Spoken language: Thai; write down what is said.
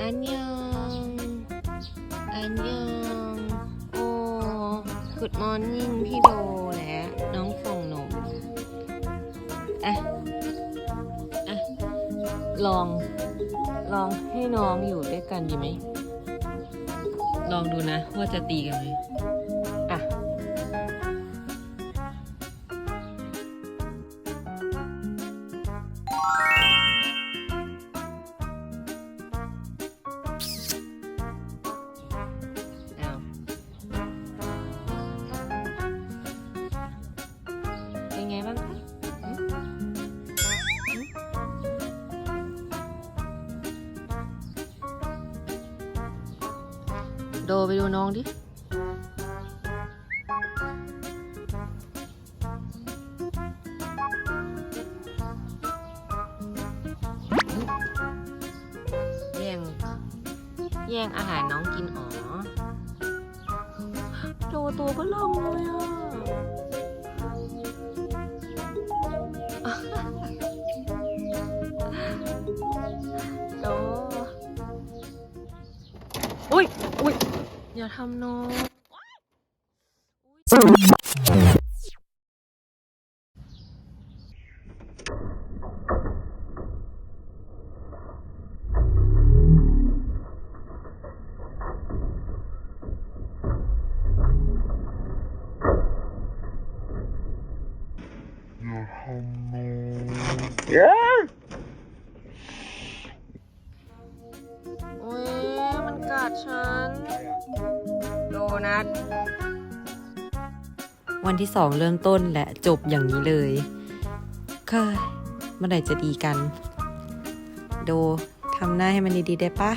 อันยองอันยองโอ้ Good morning พี่โดและน้องฟองนมอะอะลอง ลองให้น้องอยู่ด้วยกันดีไหม ลองดูนะว่าจะตีกันไหม ไงบ้างคะหึหึโดไปดูน้องดิแย่งแย่งอาหารน้องกินอ๋อโดตัวก็ล่มเลยอะ อย่าทำน้องโอ้ยมันกั ดฉัน โดนัท วันที่สองเริ่มต้นและจบอย่างนี้เลยเคยเมื่อไหร่จะดีกัน โดทำหน้าให้มันดีๆได้ปะ